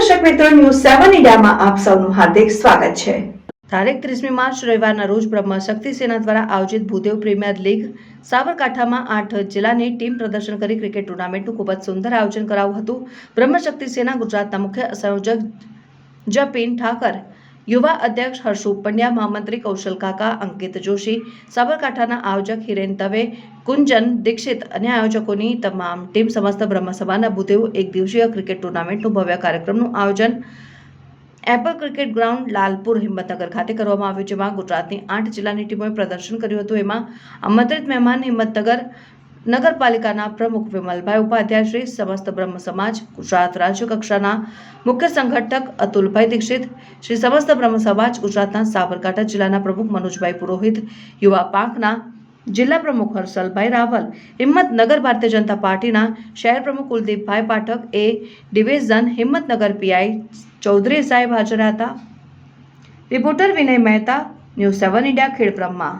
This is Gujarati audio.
મિત્રો ન્યૂઝ સેવન ઇન્ડિયામાં આપ સૌનું હાર્દિક સ્વાગત છે. તારીખ ત્રીસમી માર્ચ રવિવારના રોજ બ્રહ્મ શક્તિ સેના દ્વારા આયોજિત ભૂદેવ પ્રીમિયર લીગ સાબરકાંઠામાં આઠ જિલ્લાની ટીમ પ્રદર્શન કરી ક્રિકેટ ટુર્નામેન્ટનું ખૂબ જ સુંદર આયોજન કરાયું હતું. બ્રહ્મ શક્તિ સેના ગુજરાતના મુખ્ય સંયોજક જપિન ઠાકર યુવા અધ્યક્ષ હર્ષુ પંડ્યા, મહામંત્રી કૌશલ કાકા, અંકિત જોશી, સાબરકાંઠાના આયોજક હિરેન દવે કુંજન, દીક્ષિત અને આયોજકોની તમામ ટીમ સમસ્ત બ્રહ્મસભાના ભૂદેવ એક દિવસીય ક્રિકેટ ટુર્નામેન્ટનું ભવ્ય કાર્યક્રમનું આયોજન Apple cricket ground Lalpur Himmatnagar ખાતે કરવામાં આવ્યું, જેમાં ગુજરાતની આઠ જિલ્લાની ટીમોએ પ્રદર્શન કર્યું હતું. એમાં આમંત્રિત મહેમાન હિંમતનગર નગરપાલિકાના પ્રમુખ વિમલભાઈ ઉપાધ્યાય, શ્રી સમસ્ત બ્રહ્મ સમાજ, ગુજરાત રાજ્ય કક્ષાના મુખ્ય સંગઠક અતુલભાઈ દીક્ષિત, શ્રી સમસ્ત બ્રહ્મ સમાજ, ગુજરાતના સાબરકાંઠા જિલ્લાના પ્રમુખ મનોજભાઈ પુરોહિત, યુવા પાંખના જિલ્લા પ્રમુખ હર્ષલભાઈ રાવલ હિંમતનગર ભારતીય જનતા પાર્ટીના શહેર પ્રમુખ Kuldeepbhai Pathak, A division Himmatnagar PI Chaudhary સાહેબ હાજર હતા. Reporter Vinay Mehta, news seven India, Khedbrahma.